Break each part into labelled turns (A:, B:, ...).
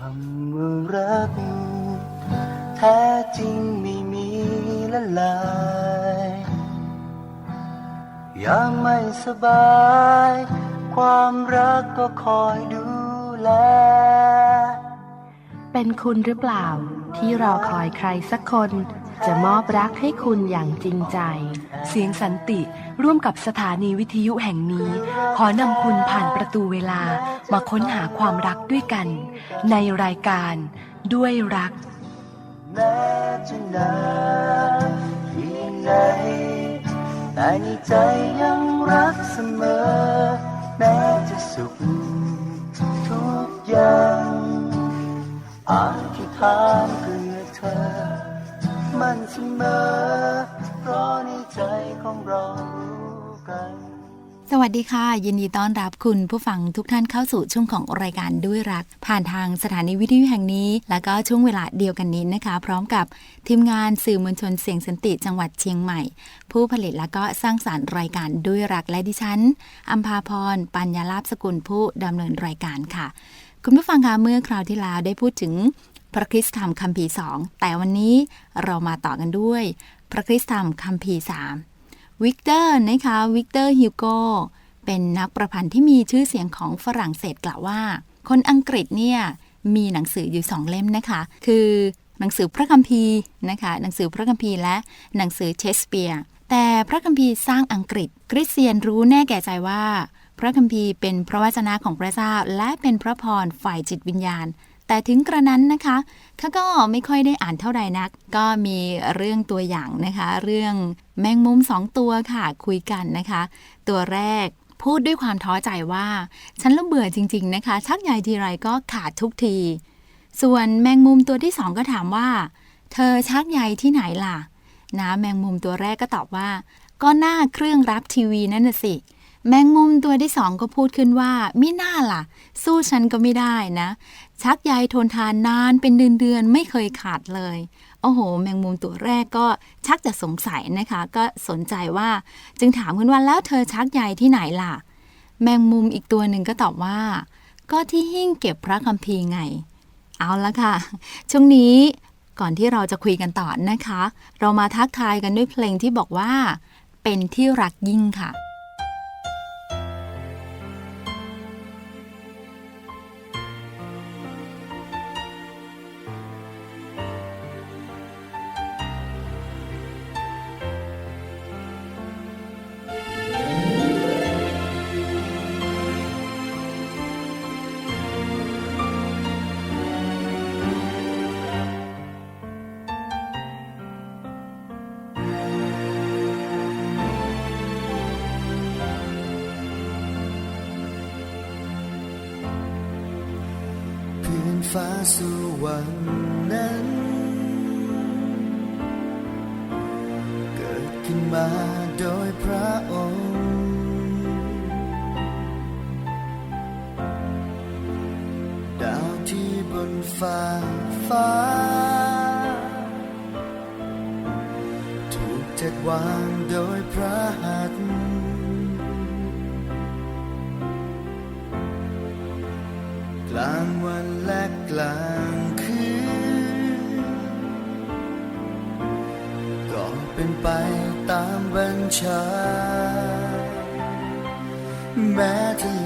A: คำว่ารักแท้จริงไม่มีละลายยามไม่สบาย ความรักก็คอยดูแล
B: เป็นคุณหรือเปล่า ที่รอคอยใครสักคน จะมอบรักให้คุณอย่างจริงใจ
C: เสียงสันติ ร่วมกับสถานีวิทยุแห่งนี้ ขอนำคุณผ่านประตูเวลามาค้นหาความรักด้วยกัน ในรายการด้วยรัก
A: แม้จะนานเพียงไหนแต่ในใจยังรักเสมอ แม้จะสุขทุกอย่างอธิษฐานเพื่อเธอ มันเสมอ
D: วัสดีค่ะ ยินดีต้อนรับคุณผู้ฟังทุกท่านเข้าสู่ช่วงของรายการด้วยรัก ผ่านทางสถานีวิทยุแห่งนี้ แล้วก็ช่วงเวลาเดียวกันนี้นะคะ พร้อมกับทีมงานสื่อมวลชนเสียงสันติจังหวัดเชียงใหม่ ผู้ผลิตและก็สร้างสารรค์รายการด้วยรักและดิฉันอัมพาพร ปัญญาลาภสกุลผู้ดำเนินรายการค่ะ คุณผู้ฟังคะเมื่อคราวที่แล้วได้พูดถึงพระคริสตธรรมคัมภีร์สองแต่วันนี้เรามาต่อกันด้วย พระคริสตธรรมคัมภีร์สาม วิกเตอร์นะคะวิกเตอร์ฮิวโกเป็นนักประพันธ์ที่มีชื่อเสียงของฝรั่งเศสกล่าวว่า คนอังกฤษเนี่ยมีหนังสืออยู่สองเล่มนะคะ คือหนังสือพระคัมภีร์นะคะหนังสือพระคัมภีร์และหนังสือเชสเปียร์แต่พระคัมภีร์สร้างอังกฤษ คริสเตียนรู้แน่แก่ใจว่า พระคัมภีร์เป็นพระวจนะของพระเจ้าและเป็นพระพรฝ่ายจิตวิญญาณ แต่ถึงกระนั้นนะคะเขาก็ไม่ค่อยได้อ่านเท่าใดนัก ก็มีเรื่องตัวอย่างนะคะ เรื่องแมงมุมสองตัวค่ะคุยกันนะคะ ตัวแรกพูดด้วยความท้อใจว่า ฉันละเบื่อจริง ๆ นะคะ ชักใยทีไรก็ขาดทุกที ส่วนแมงมุมตัวที่สองก็ถามว่า เธอชักใยที่ไหนล่ะนะแมงมุมตัวแรกก็ตอบว่า ก็หน้าเครื่องรับทีวีนั่นน่ะสิ แมงมุมตัวที่สองก็พูดขึ้นว่ามิน่าล่ะ สู้ฉันก็ไม่ได้นะ ชักใยทนทานนานเป็นเดือนๆไม่เคยขาดเลย โอ้โห แมงมุมตัวแรกก็ชักจะสงสัยนะคะ ก็สนใจว่าจึงถามขึ้นว่าแล้วเธอชักใยที่ไหนล่ะ แมงมุมอีกตัวหนึ่งก็ตอบว่า ก็ที่หิ้งเก็บพระคัมภีร์ไง เอาละค่ะ ช่วงนี้ก่อนที่เราจะคุยกันต่อนะคะ เรามาทักทายกันด้วยเพลงที่บอกว่า เป็นที่รักยิ่งค่ะ
A: ฟ้าสวรรค์นั้น เกิดขึ้นมาโดยพระองค์ ดาวที่บนฟ้าฟ้า ถูกจัดวางโดยพระ ลางวันและกลางคืน ก็เป็นไปตามบัญชา แม้ทะเล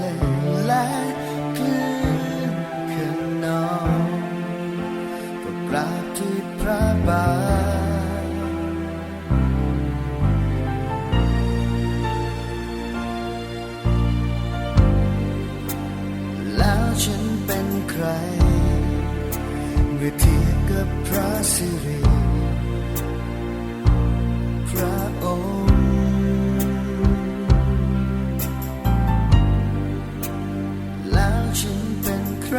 A: เมื่อทีกับพระสิริพระองค์แล้วฉันเป็นใคร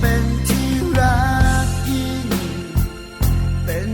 A: เป็นที่รักยิ่งเป็น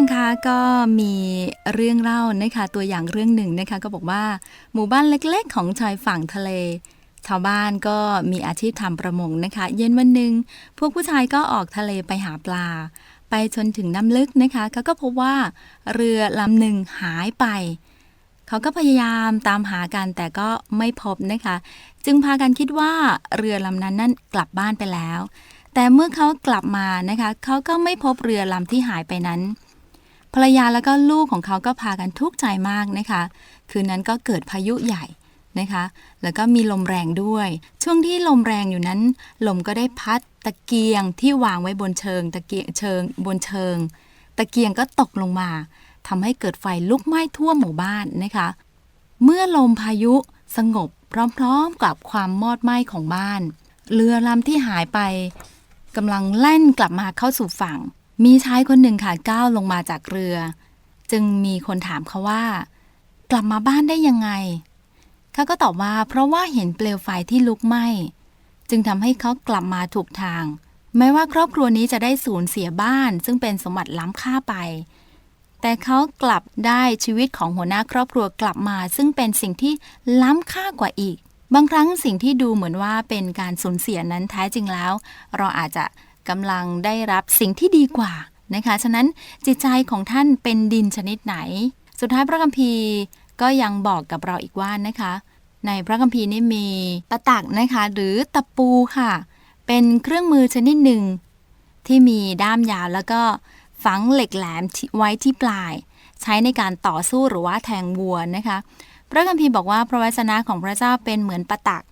A: งคะ
D: ก็มีเรื่องเล่านะคะตัวอย่างเรื่องหนึ่งนะคะก็บอกว่าหมู่บ้านเล็กๆ ของชายฝั่งทะเล ชาวบ้านก็มีอาชีพทำประมงนะคะ เย็นวันหนึ่งพวกผู้ชายก็ออกทะเลไปหาปลา ไปจนถึงน้ำลึกนะคะเขาก็พบว่าเรือลำหนึ่งหายไป เขาก็พยายามตามหากันแต่ก็ไม่พบนะคะ จึงพากันคิดว่าเรือลำนั้นนั่นกลับบ้านไปแล้วแต่เมื่อเขากลับมานะคะ เขาก็ไม่พบเรือลำที่หายไปนั้น ภรรยาแล้วก็ลูกของเขาก็พากันทุกข์ใจมากนะคะ คืนนั้นก็เกิดพายุใหญ่นะคะ แล้วก็มีลมแรงด้วย ช่วงที่ลมแรงอยู่นั้น ลมก็ได้พัดตะเกียงที่วางไว้บนเชิง ตะเกียงเชิง บนเชิง ตะเกียงก็ตกลงมาทำให้เกิดไฟลุกไหม้ทั่วหมู่บ้านนะคะ เมื่อลมพายุสงบพร้อมๆกับความมอดไหม้ของบ้าน เรือลำที่หายไปกำลังแล่นกลับมาเข้าสู่ฝั่ง มีชายคนหนึ่งค่ะก้าวลงมาจากเรือ จึงมีคนถามเขาว่า กลับมาบ้านได้ยังไงเขาก็ตอบว่าเพราะว่าเห็นเปลวไฟที่ลุกไหม้จึงทำให้เขากลับมาถูกทาง แม้ว่าครอบครัวนี้จะได้สูญเสียบ้าน ซึ่งเป็นสมบัติล้ำค่าไป แต่เขากลับได้ชีวิตของหัวหน้าครอบครัวกลับมา ซึ่งเป็นสิ่งที่ล้ำค่ากว่าอีก บางครั้งสิ่งที่ดูเหมือนว่าเป็นการสูญเสียนั้นแท้จริงแล้ว เราอาจจะ กำลังได้รับสิ่งที่ดีกว่านะคะ ฉะนั้นจิตใจของท่านเป็นดินชนิดไหน สุดท้ายพระคัมภีร์ก็ยังบอกกับเราอีกว่านะคะ ในพระคัมภีร์นี่มีตะตักนะคะ หรือตะปูค่ะ เป็นเครื่องมือชนิดหนึ่ง ที่มีด้ามยาวแล้วก็ฝังเหล็กแหลมไว้ที่ปลาย ใช้ในการต่อสู้หรือว่าแทงวัวนะคะ พระคัมภีร์บอกว่าพระวจนะของพระเจ้าเป็นเหมือนประตัก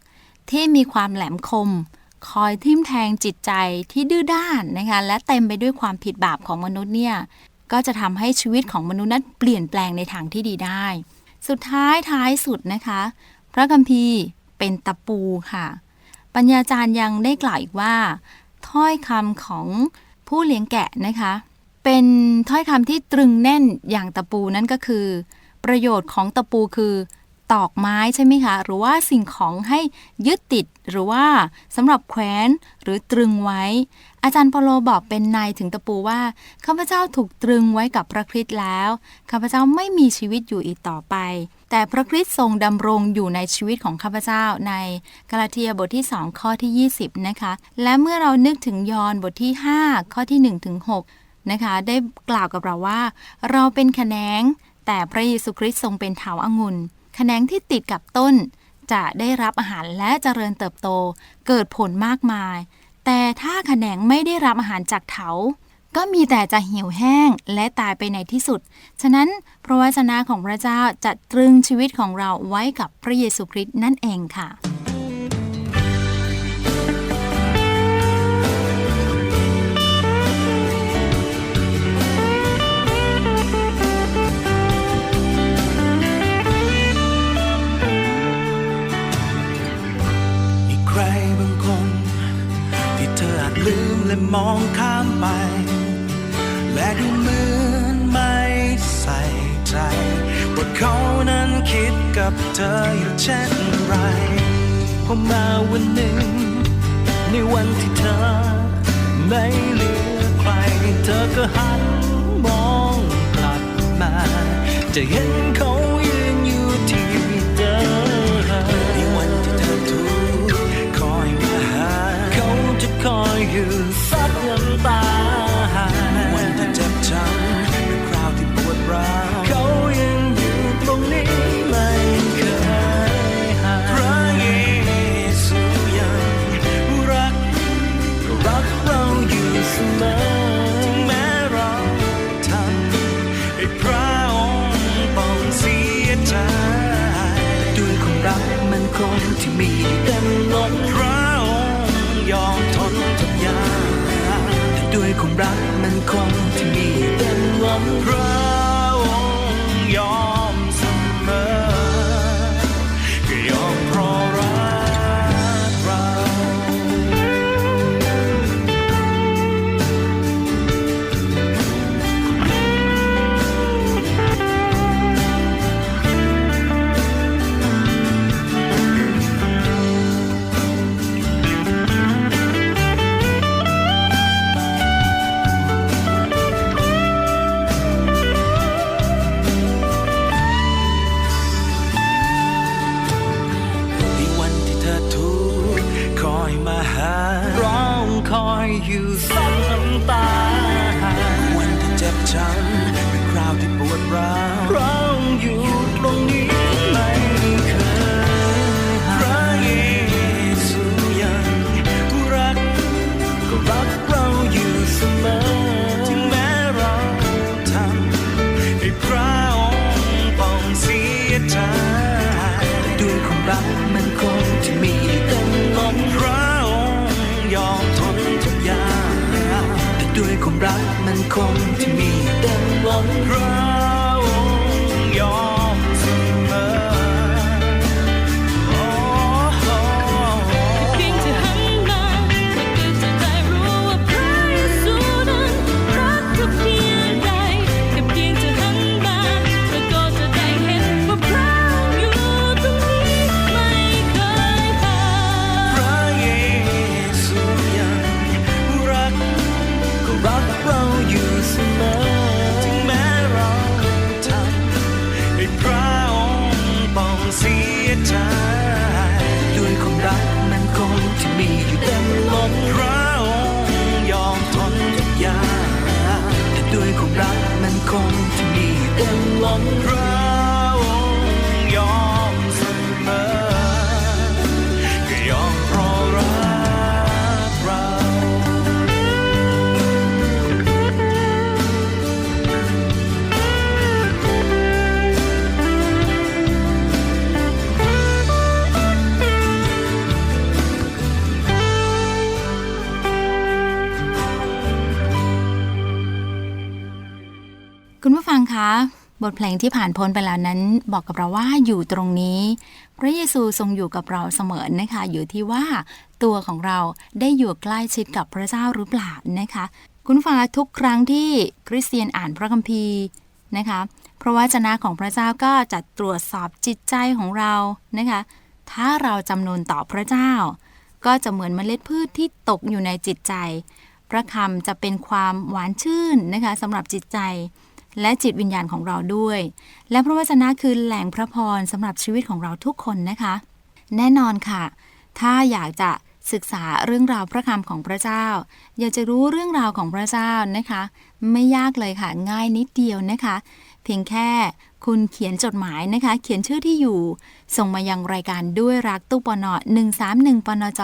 D: ที่มีความแหลมคม คอยทิ่มแทงจิตใจที่ดื้อด้านนะคะและเต็มไปด้วยความผิดบาปของมนุษย์เนี่ยก็จะทำให้ชีวิตของมนุษย์นั้นเปลี่ยนแปลงในทางที่ดีได้ สุดท้ายท้ายสุดนะคะ พระคัมภีร์เป็นตะปูค่ะ ปัญญาจารย์ยังได้กล่าวอีกว่า ถ้อยคำของผู้เลี้ยงแกะนะคะ เป็นถ้อยคำที่ตรึงแน่นอย่างตะปูนั่นก็คือ ประโยชน์ของตะปูคือ ตอกไม้ใช่ไหมคะ หรือว่าสิ่งของให้ยึดติดหรือว่าสำหรับแขวนหรือตรึงไว้ อาจารย์เปโลบอกเป็นในถึงตะปูว่าข้าพเจ้าถูกตรึงไว้กับพระคริสต์แล้วข้าพเจ้าไม่มีชีวิตอยู่อีกต่อไป แต่พระคริสต์ทรงดำรงอยู่ในชีวิตของข้าพเจ้าในกาลาเทียบทที่ 2 ข้อที่ 20 นะคะ และเมื่อเรานึกถึงยอห์นบทที่ 5 ข้อที่1ถึง6นะคะ ได้กล่าวกับเราว่า เราเป็นแขนงแต่พระเยซูคริสต์ทรงเป็นเถาอางุ่น แขนงที่ติดกับต้น จะได้รับอาหารและเจริญเติบโต เกิดผลมากมาย แต่ถ้าแขนงไม่ได้รับอาหารจากเถา ก็มีแต่จะเหี่ยวแห้งและตายไปในที่สุด ฉะนั้นพระวจนะของพระเจ้าจะตรึงชีวิตของเราไว้กับพระเยซูคริสต์นั่นเองค่ะ
E: และมองข้ามไป และดูเหมือนไม่ใส่ใจว่าเขานั้นคิดกับเธออยู่เช่นไรพอมาวันหนึ่ง ในวันที่เธอไม่เหลือใคร เธอก็หันมองกลับมา จะเห็นเขา คนที่มีเต็มล้นเรายอมทนทุกอย่างด้วยความรักมันคงที่มีเต็มล้นเราาหาร้องคอยอยู่ซ้ำน้ำตา วันที่เจ็บช้ำเป็นคราวที่ปวดร้าวร้องอยู่ตรงนี้ไม่เคยหายพระเยซูยังรัก ก็รักเราอยู่เสมอถึงแม้เราทำให้พระองค์ต้องเสียใจด้วยความรัก กมันคงจ
D: บทเพลงที่ผ่านพ้นไปแล้วนั้น บอกกับเราว่าอยู่ตรงนี้ พระเยซูทรงอยู่กับเราเสมอนะคะ อยู่ที่ว่าตัวของเราได้อยู่ใกล้ชิดกับพระเจ้าหรือเปล่านะคะ คุณผู้ฟังทุกครั้งที่คริสเตียนอ่านพระคัมภีร์นะคะ พระวจนะของพระเจ้าก็จะตรวจสอบจิตใจของเรานะคะ ถ้าเราจำนนต่อพระเจ้า ก็จะเหมือนเมล็ดพืชที่ตกอยู่ในจิตใจ พระคำจะเป็นความหวานชื่นนะคะสำหรับจิตใจ และจิตวิญญาณของเราด้วย และพระวจนะคือแหล่งพระพรสำหรับชีวิตของเราทุกคนนะคะ แน่นอนค่ะ ถ้าอยากจะศึกษาเรื่องราวพระคำของพระเจ้า อยากจะรู้เรื่องราวของพระเจ้านะคะ ไม่ยากเลยค่ะ ง่ายนิดเดียวนะคะ เพียงแค่คุณเขียนจดหมายนะคะ เขียนชื่อที่อยู่ ส่งมายังรายการด้วยรักตู้ปน131ปนจ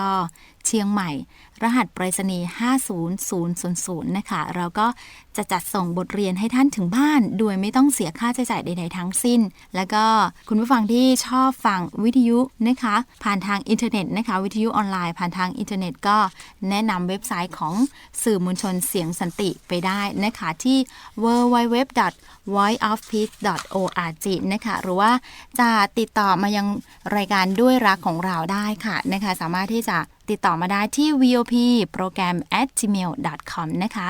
D: เชียงใหม่ รหัสไปรษณีย์50000 นะคะ เราก็จะจัดส่งบทเรียนให้ท่านถึงบ้าน โดยไม่ต้องเสียค่าใช้จ่ายใดๆทั้งสิ้น แล้วก็คุณผู้ฟังที่ชอบฟังวิทยุนะคะ ผ่านทางอินเทอร์เน็ตนะคะ วิทยุออนไลน์ผ่านทางอินเทอร์เน็ตก็แนะนำเว็บไซต์ของสื่อมวลชนเสียงสันติไปได้นะคะที่ www.voiceofpeace.org นะคะ หรือว่าจะติดต่อมายังรายการด้วยรักของเราได้ค่ะนะคะ สามารถที่จะติดต่อมาได้ที่ vop โปรแกรม at gmail.com นะคะ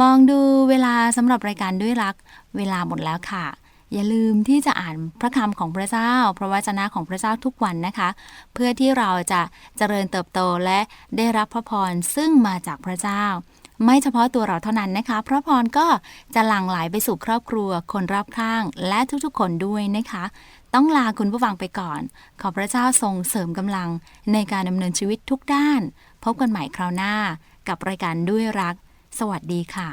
D: มองดูเวลาสำหรับรายการด้วยรัก เวลาหมดแล้วค่ะ อย่าลืมที่จะอ่านพระคำของพระเจ้า พระวจนะของพระเจ้าทุกวันนะคะ เพื่อที่เราจะเจริญเติบโตและได้รับพระพรซึ่งมาจากพระเจ้า ไม่เฉพาะตัวเราเท่านั้นนะคะ พระพรก็จะหลั่งไหลไปสู่ครอบครัว คนรอบข้าง และทุกๆ คนด้วยนะคะ ต้องลาคุณผู้ฟังไปก่อน ขอพระเจ้าทรงเสริมกำลังในการดำเนินชีวิตทุกด้าน พบกันใหม่คราวหน้ากับรายการด้วยรัก สวัสดีค่ะ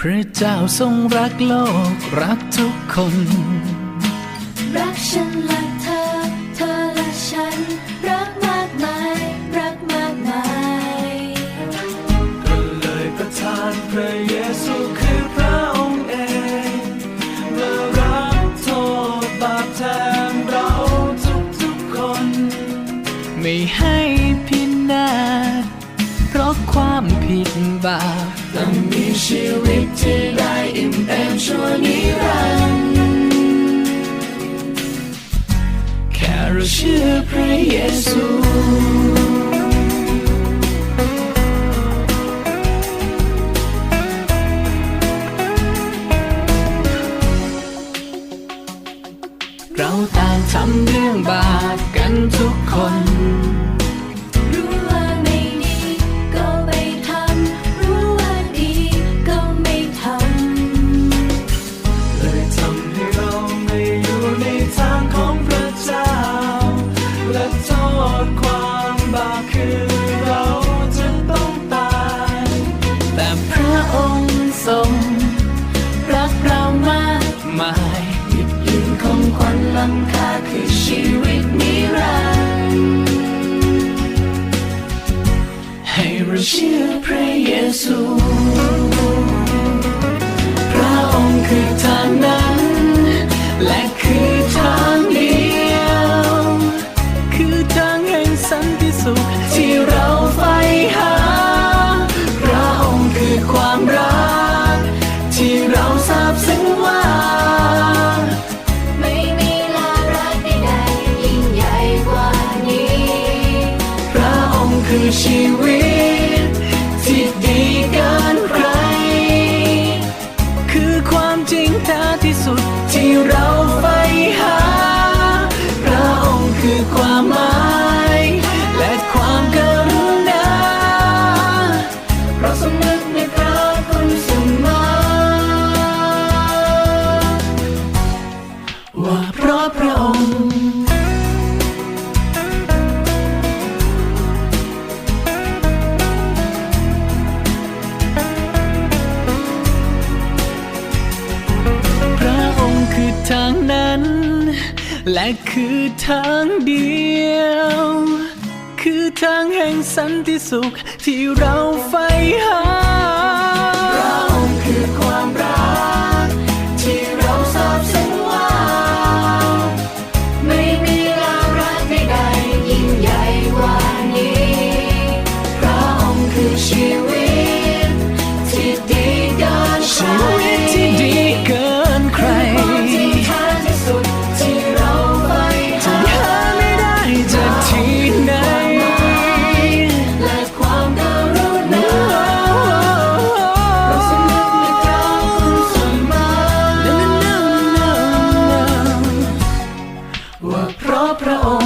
E: พระเจ้าทรงรักโลกรักทุกคน
F: รักฉันและ
E: ไม่ให้พินาศเพราะความผิดบาปแต่มีชีวิตที่ได้อิ่มเอมชั่วนิรันดร์แค่เราเชื่อพระเยซูเราต่างทำเรื่องบาป กันทุกคน
G: Jesus. แค่คือทางเดี
F: ยว
G: คือทางแห่งสันติสุขที่เราใฝ่หา พระองค์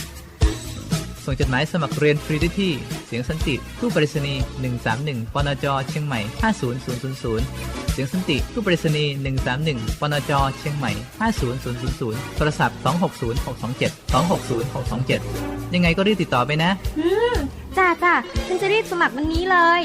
H: ส่งจดหมายสมัครเรียนฟรีได้ที่ เสียงสันติตู้ปริศนี131ปนจเชียงใหม่ 50000 เสียงสันติตู้ปริศนี131ปนจเชียงใหม่ 50000 โทรศัพท์ 260627 260627 ยังไงก็รีบติดต่อไปนะ
I: อืมจ้าจ้าฉันจะรีบสมัครวันนี้เลย